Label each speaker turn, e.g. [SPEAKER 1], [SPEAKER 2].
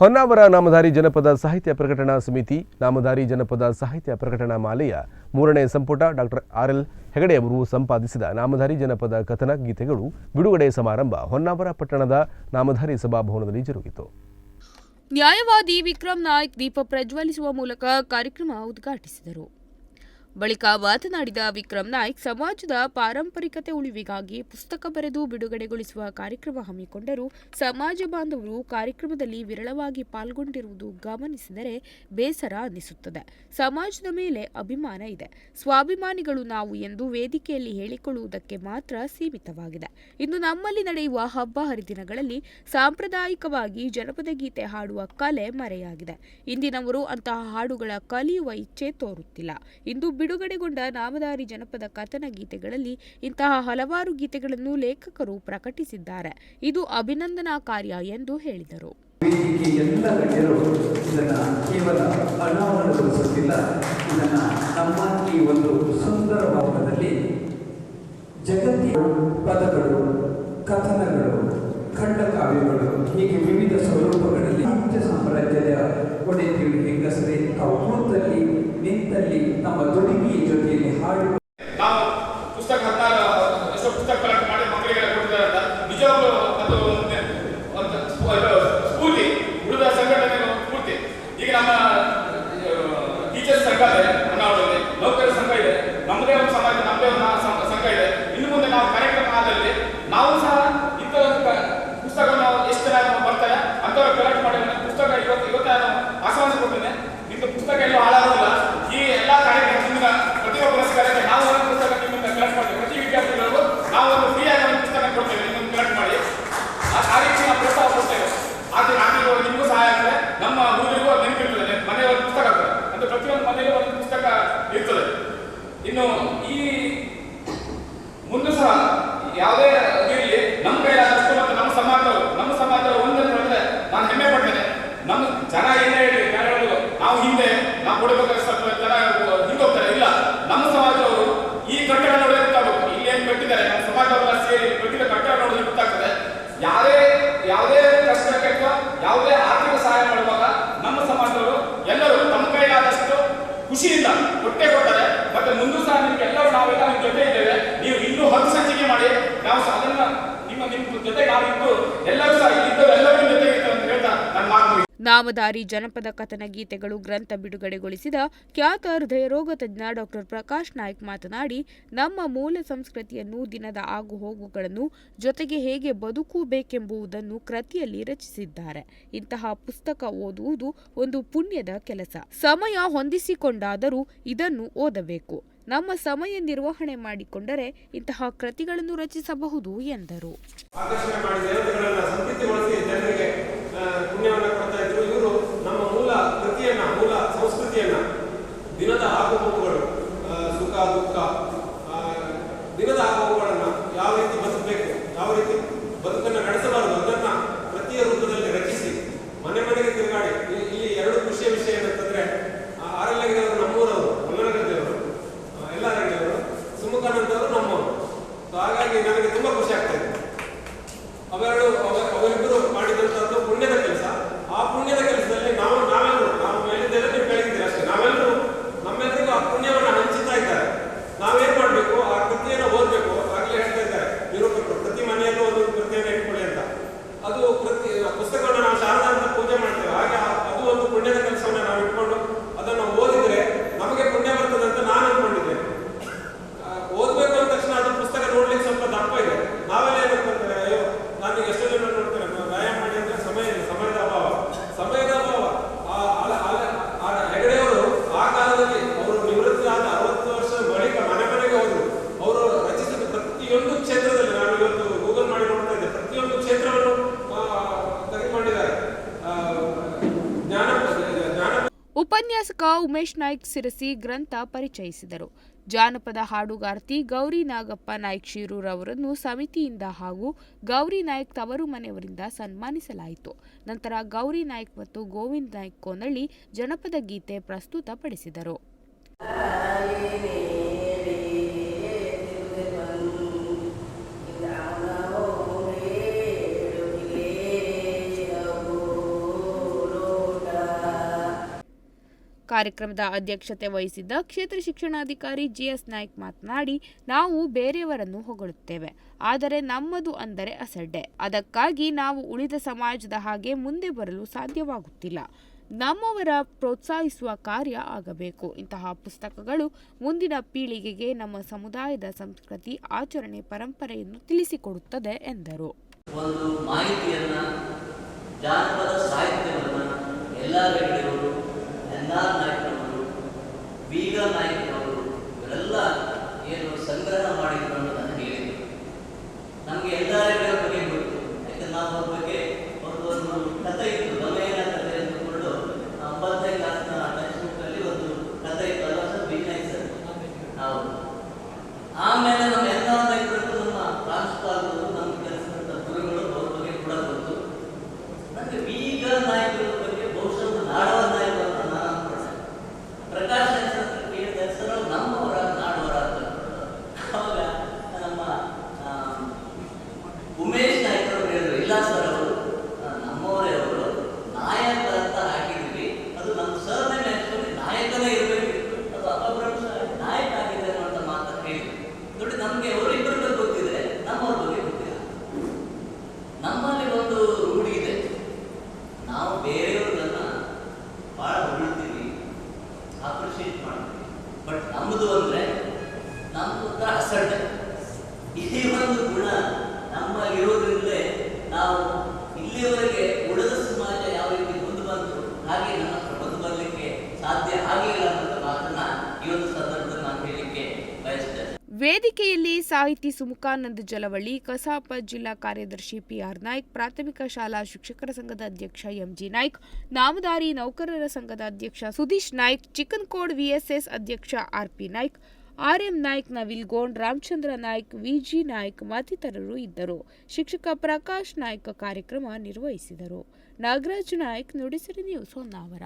[SPEAKER 1] ಹೊನ್ನಾವರ ನಾಮಧಾರಿ ಜನಪದ ಸಾಹಿತ್ಯ ಪ್ರಕಟಣಾ ಸಮಿತಿ, ನಾಮಧಾರಿ ಜನಪದ ಸಾಹಿತ್ಯ ಪ್ರಕಟಣಾ ಮಾಲೆಯ, ಮೂರನೇ ಸಂಪುಟ ಡಾಕ್ಟರ್ ಆರ್ ಎಲ್ ಹೆಗಡೆ ಅವರು ಸಂಪಾದಿಸಿದ ನಾಮಧಾರಿ ಜನಪದ ಕಥನ ಗೀತೆಗಳು ಬಿಡುಗಡೆ ಸಮಾರಂಭ ಹೊನ್ನಾವರ ಪಟ್ಟಣದ ನಾಮಧಾರಿ ಸಭಾಭವನದಲ್ಲಿ ಜರುಗಿತು.
[SPEAKER 2] ನ್ಯಾಯವಾದಿ ವಿಕ್ರಮ್ ನಾಯ್ಕ್ ದೀಪ ಪ್ರಜ್ವಲಿಸುವ ಮೂಲಕ ಕಾರ್ಯಕ್ರಮ ಉದ್ಘಾಟಿಸಿದರು. ಬಳಿಕ ಮಾತನಾಡಿದ ವಿಕ್ರಮ್ ನಾಯ್ಕ್, ಸಮಾಜದ ಪಾರಂಪರಿಕತೆ ಉಳಿವಿಗಾಗಿ ಪುಸ್ತಕ ಬರೆದು ಬಿಡುಗಡೆಗೊಳಿಸುವ ಕಾರ್ಯಕ್ರಮ ಹಮ್ಮಿಕೊಂಡರೂ. ಸಮಾಜ ಬಾಂಧವರು ಕಾರ್ಯಕ್ರಮದಲ್ಲಿ ವಿರಳವಾಗಿ ಪಾಲ್ಗೊಂಡಿರುವುದು ಗಮನಿಸಿದರೆ ಬೇಸರ ಅನ್ನಿಸುತ್ತದೆ ಸಮಾಜದ ಮೇಲೆ ಅಭಿಮಾನ ಇದೆ. ಸ್ವಾಭಿಮಾನಿಗಳು ನಾವು ಎಂದು ವೇದಿಕೆಯಲ್ಲಿ ಹೇಳಿಕೊಳ್ಳುವುದಕ್ಕೆ ಮಾತ್ರ ಸೀಮಿತವಾಗಿದೆ. ಇನ್ನು ನಮ್ಮಲ್ಲಿ ನಡೆಯುವ ಹಬ್ಬ ಹರಿದಿನಗಳಲ್ಲಿ ಸಾಂಪ್ರದಾಯಿಕವಾಗಿ ಜನಪದ ಗೀತೆ ಹಾಡುವ ಕಲೆ ಮರೆಯಾಗಿದೆ. ಇಂದಿನವರು ಅಂತಹ ಹಾಡುಗಳ ಕಲಿಯುವ ಇಚ್ಛೆ ತೋರುತ್ತಿಲ್ಲ. ಇಂದು ಬಿಡುಗಡೆಗೊಂಡ ನಾಮಧಾರಿ ಜನಪದ ಕಥನ ಗೀತೆಗಳಲ್ಲಿ ಇಂತಹ ಹಲವಾರು ಗೀತೆಗಳನ್ನು ಲೇಖಕರು ಪ್ರಕಟಿಸಿದ್ದಾರೆ. ಇದು ಅಭಿನಂದನಾ ಕಾರ್ಯ ಎಂದು ಹೇಳಿದರು.
[SPEAKER 3] ಎಲ್ಲ ಗಣ್ಯರು ಇದನ್ನು ಕೇವಲ ಅನಾವರಣಗೊಳಿಸುತ್ತಿಲ್ಲ. ಇದನ್ನು ನಮ್ಮ ಈ ಒಂದು ಸುಂದರ ಭಾಗದಲ್ಲಿ ಜಗತ್ತಿನ ಪದಗಳು, ಕಥನಗಳು, ಖಂಡಕಾವ್ಯಗಳು, ಹೀಗೆ ವಿವಿಧ ಸ್ವರೂಪಗಳಲ್ಲಿ ಸಾಮ್ರಾಜ್ಯದ ಒಡೆತಿಯು ಹೆಂಗಸರೇ ಕೂತಲ್ಲಿ ನಿಂತಲ್ಲಿ ತಮ್ಮ ತೊಡಗಿಯ ಜೊತೆಯಲ್ಲಿ ಹಾಡು
[SPEAKER 4] ನಾವು ಪುಸ್ತಕ ಹತ್ತಾರು ಎಷ್ಟೋ ಪುಸ್ತಕ ಕಲೆಕ್ಟ್ ಮಾಡಿ ಮಕ್ಕಳಿಗೆಲ್ಲ ಕೊಟ್ಟಿದ್ದಾರೆ ಅಂತ ನಿಜವಾಗ್ಲೂ ಅದು ಒಂದು- ಒಂದು ಸ್ಫೂ- ಇದು ಸ್ಫೂರ್ತಿ ಉಳಿದ ಸಂಘಟನೆ ಸ್ಫೂರ್ತಿ ಈಗ ನಮ್ಮ ಟೀಚರ್ಸ್ ಸಂಘ ಇದೆ ಹೊನ್ನಾವರದಲ್ಲಿ ನೌಕರರ ಸಂಘ ಇದೆ ನಮ್ಮದೇ ಒಂದು ಸಮಾಜ ನಮ್ಮದೇ ಒಂದು ಸಂ- ಸಂಘ ಇದೆ ಇನ್ನು ಮುಂದೆ ನಾವು ಕಾರ್ಯಕ್ರಮ ಆದಲ್ಲಿ ನಾವು ಸಹ ಇಂಥ ಒಂದು ಕ- ಪುಸ್ತಕ ನಾವು ಎಷ್ಟು ಜನ ಬರ್ತಾರೆ ಅಂಥವ್ರು ಕಲೆಕ್ಟ್ ಮಾಡಿ ಒಂದು ಪುಸ್ತಕ ಇವತ್ತು ಇವತ್ತೇ ನಾನು ಆಶ್ವಾಸ ಕೊಟ್ಟಿದ್ದೇನೆ ನಿಮ್ದು ಪುಸ್ತಕ ಎಲ್ಲೂ ಹಾಳಾಗೋದಿಲ್ಲ ಈ ಎಲ್ಲ ಕಾರ್ಯಕ್ರಮ ನಿಮ್ಮಿಂದ ಪ್ರತಿಯೊಬ್ಬ ಪುರಸ್ಕಾರಕ್ಕೆ ನಾವು ಒಂದು ಪುಸ್ತಕ ನಿಮ್ಮಿಂದ ಕಲೆಕ್ಟ್ ಮಾಡ್ತೀವಿ ಪ್ರತಿ ವಿದ್ಯಾರ್ಥಿಗಳಿಗೂ ನಾವು ಒಂದು ಫ್ರೀಯಾಗಿ ಒಂದು ಪುಸ್ತಕ ಕೊಡ್ತೇವೆ ನಿಮ್ಮನ್ನು ಕಲೆಕ್ಟ್ ಮಾಡಿ ಆ ಆ ರೀತಿ ನಾವು ಪ್ರೋತ್ಸಾಹ ಕೊಡ್ತೇವೆ ಆದ್ರೆ ಆಮೇಲೆ ನಿಮಗೂ ಸಹಾಯ ಆಗ್ತದೆ ನಮ್ಮ ಊರಿಗೂ ನೆನಪಿರ್ತದೆ ಮನೆ ಒಂದು ಪುಸ್ತಕ ಆಗ್ತದೆ ಅಂದ್ರೆ ಪ್ರತಿಯೊಂದು ಮನೆಯಲ್ಲೂ ಒಂದು ಪುಸ್ತಕ ಇರ್ತದೆ ಇನ್ನು ಈ ಮುಂದೆ ಸಹ ಯಾವುದೇ ಇರಲಿ ನಮ್ಮ ಕೈಲಾದಷ್ಟು ಮತ್ತು ನಮ್ಮ ಸಮಾಜದವರು ನಮ್ಮ ಸಮಾಜದವರು ಒಂದಂತ ಹೇಳಿದ್ರೆ ನಾನು ಹೆಮ್ಮೆ ಪಡ್ತೇನೆ. ನಮ್ಮ ಜನ ಏನೇ ಹೇಳಿ ಹೇಳೋದು ನಾವು ಹಿಂದೆ, ನಾವು ಕೊಡಬೇಕಾದ್ರೆ ಸ್ವಲ್ಪ ಜನ ಹಿಂದೆ ಹೋಗ್ತಾರೆ ಇಲ್ಲ, ನಮ್ಮ ಸಮಾಜದವರು ಈ ಕಟ್ಟಡ ನೋಡಿದ್ರೆ ಗೊತ್ತಾಗಬೇಕು ಇಲ್ಲಿ ಏನು ಕಟ್ಟಿದ್ದಾರೆ? ನಮ್ಮ ಸಮಾಜದವರೆಲ್ಲ ಸೇರಿ ಕಟ್ಟಿದ ಕಟ್ಟಡ ನೋಡಿದ್ರೆ ಗೊತ್ತಾಗ್ತದೆ? ಯಾವುದೇ ಯಾವುದೇ ಕಷ್ಟಕ್ಕೆ ಅಥವಾ ಯಾವುದೇ ಆರ್ಥಿಕ ಸಹಾಯ ಮಾಡುವಾಗ ನಮ್ಮ ಸಮಾಜದವರು ಎಲ್ಲರೂ ತಮ್ಮ ಕೈಲಾದಷ್ಟು ಖುಷಿಯಿಂದ ಕೊಟ್ಟೆ ಕೊಡ್ತಾರೆ. ಮತ್ತೆ ಮುಂದೂ ಸಹ ನಿಮ್ಗೆ ಎಲ್ಲರೂ ನಾವೆಲ್ಲ ನಿಮ್ಮ ಜೊತೆ ಇದ್ದೇವೆ. ನೀವು ಇನ್ನೂ ಸಂಚಿಕೆ ಮಾಡಿ. ನಾವು ಅದನ್ನ ನಿಮ್ಮ ನಿಮ್ಮ ಜೊತೆ ನಾವು ಎಲ್ಲರೂ ಸಹ ಇದ್ದವರು
[SPEAKER 2] ನಾಮಧಾರಿ ಜನಪದ ಕಥನ ಗೀತೆಗಳು ಗ್ರಂಥ ಬಿಡುಗಡೆಗೊಳಿಸಿದ ಖ್ಯಾತ ಹೃದಯರೋಗ ತಜ್ಞ ಡಾಕ್ಟರ್ ಪ್ರಕಾಶ್ ನಾಯ್ಕ್ ಮಾತನಾಡಿ, ನಮ್ಮ ಮೂಲ ಸಂಸ್ಕೃತಿಯನ್ನು ದಿನದ ಆಗು ಹೋಗುಗಳನ್ನು ಜೊತೆಗೆ ಹೇಗೆ ಬದುಕಬೇಕೆಂಬುದನ್ನು ಕೃತಿಯಲ್ಲಿ ರಚಿಸಿದ್ದಾರೆ. ಇಂತಹ ಪುಸ್ತಕ ಓದುವುದು ಒಂದು ಪುಣ್ಯದ ಕೆಲಸ. ಸಮಯ ಹೊಂದಿಸಿಕೊಂಡಾದರೂ ಇದನ್ನು ಓದಬೇಕು. ನಮ್ಮ ಸಮಯ ನಿರ್ವಹಣೆ ಮಾಡಿಕೊಂಡರೆ ಇಂತಹ ಕೃತಿಗಳನ್ನು ರಚಿಸಬಹುದು ಎಂದರು.
[SPEAKER 5] ಆಗುಹೋಗುಗಳು ಸುಖ, ದುಃಖ ದಿನದ ಆಗುಹೋಗುಗಳನ್ನ ಯಾವ ರೀತಿ ಬದುಕಬೇಕು, ಯಾವ ರೀತಿ ಬದುಕನ್ನ ನಡೆಸಬಾರದು ಅದನ್ನ ಪ್ರತಿಯ ರೂಪದಲ್ಲಿ ರಚಿಸಿ, ಮನೆ ಮನೆಗೆ ತಿರುಗಾಡಿ ಇಲ್ಲಿ- ಎರಡು ಖುಷಿಯ ವಿಷಯ ಏನಂತಂದ್ರೆ ಆರಲ್ಲಗಿರವರು ನಮ್ಮೂರವರು ಹೊಲ್ಲನಗದ್ದೆಯವರು ಎಲ್ಲ ರಂಗದವರು ಸುಮುಖಾನಂದವರು ನಮ್ಮವರು. ಹಾಗಾಗಿ ನನಗೆ ತುಂಬಾ ಖುಷಿ
[SPEAKER 2] ಉಪನ್ಯಾಸಕ ಉಮೇಶ್ ನಾಯ್ಕ್ ಸಿರಸಿ ಗ್ರಂಥ ಪರಿಚಯಿಸಿದರು. ಜಾನಪದ ಹಾಡುಗಾರ್ತಿ ಗೌರಿ ನಾಗಪ್ಪ ನಾಯ್ಕ್ ಶಿರೂರ್ ಅವರನ್ನು ಸಮಿತಿಯಿಂದ ಹಾಗೂ ಗೌರಿ ನಾಯ್ಕ್ ತವರು ಮನೆಯವರಿಂದ ಸನ್ಮಾನಿಸಲಾಯಿತು. ನಂತರ ಗೌರಿ ನಾಯ್ಕ್ ಮತ್ತು ಗೋವಿಂದ್ ನಾಯ್ಕ್ ಕೋನಳ್ಳಿ ಜನಪದ ಗೀತೆ ಪ್ರಸ್ತುತಪಡಿಸಿದರು ಿ. ಕಾರ್ಯಕ್ರಮದ ಅಧ್ಯಕ್ಷತೆ ವಹಿಸಿದ್ದ ಕ್ಷೇತ್ರ ಶಿಕ್ಷಣಾಧಿಕಾರಿ ಜಿಎಸ್ ನಾಯ್ಕ್ ಮಾತನಾಡಿ, ನಾವು ಬೇರೆಯವರನ್ನು ಹೊಗಳುತ್ತೇವೆ, ಆದರೆ ನಮ್ಮದು ಅಂದರೆ ಅಸಡ್ಡೆ. ಅದಕ್ಕಾಗಿ ನಾವು ಉಳಿದ ಸಮಾಜದ ಹಾಗೆ ಮುಂದೆ ಬರಲು ಸಾಧ್ಯವಾಗುತ್ತಿಲ್ಲ. ನಮ್ಮವರ ಪ್ರೋತ್ಸಾಹಿಸುವ ಕಾರ್ಯ ಆಗಬೇಕು. ಇಂತಹ ಪುಸ್ತಕಗಳು ಮುಂದಿನ ಪೀಳಿಗೆಗೆ ನಮ್ಮ ಸಮುದಾಯದ ಸಂಸ್ಕೃತಿ, ಆಚರಣೆ, ಪರಂಪರೆಯನ್ನು ತಿಳಿಸಿಕೊಡುತ್ತದೆ ಎಂದರು.
[SPEAKER 6] ಒಂದು ಮಾಹಿತಿಯನ್ನ ಈ ಒಂದು ಗುಣ ನಮ್ಮಲ್ಲಿರೋದ್ರಿಂದಲೇ ನಾವು ಇಲ್ಲಿಯವರೆಗೆ ಉಳಿದ ಸಮಾಜ ಯಾವ ರೀತಿ ಮುಂದೆ ಬಂತು, ಹಾಗೆ ನಮ್ಮ ಹತ್ರ ಬಂದು ಬರಲಿಕ್ಕೆ ಸಾಧ್ಯ ಆಗಿಲ್ಲ ಅನ್ನೋದು ಮಾತನ್ನ ಈ ಒಂದು ಸಂದರ್ಭದಲ್ಲಿ ನಾನು ಹೇಳಲಿಕ್ಕೆ ಬಯಸ್ತೇನೆ.
[SPEAKER 2] ವೇದಿಕೆಯಲ್ಲಿ ಸಾಹಿತಿ ಸುಮುಖಾನಂದ ಜಲವಳ್ಳಿ, ಕಸಾಪ ಜಿಲ್ಲಾ ಕಾರ್ಯದರ್ಶಿ ಪಿಆರ್ ನಾಯ್ಕ್, ಪ್ರಾಥಮಿಕ ಶಾಲಾ ಶಿಕ್ಷಕರ ಸಂಘದ ಅಧ್ಯಕ್ಷ ಎಂಜಿ ನಾಯ್ಕ್, ನಾಮದಾರಿ ನೌಕರರ ಸಂಘದ ಅಧ್ಯಕ್ಷ ಸುದೀಶ್ ನಾಯ್ಕ್ ಚಿಕನ್ಕೋಡ್ ವಿಎಸ್ಎಸ್ ಅಧ್ಯಕ್ಷ R P Naik R M Naik, Navil Gond, Ramachandra Naik, V G Naik ಮತ್ತಿತರರು ಇದ್ದರು. ಶಿಕ್ಷಕ ಪ್ರಕಾಶ್ ನಾಯ್ಕ ಕಾರ್ಯಕ್ರಮ ನಿರ್ವಹಿಸಿದರು. ನಾಗರಾಜ್ ನಾಯ್ಕ್ ನುಡಿಸಿರಿ ನ್ಯೂಸ್ ಹೊನ್ನಾವರ.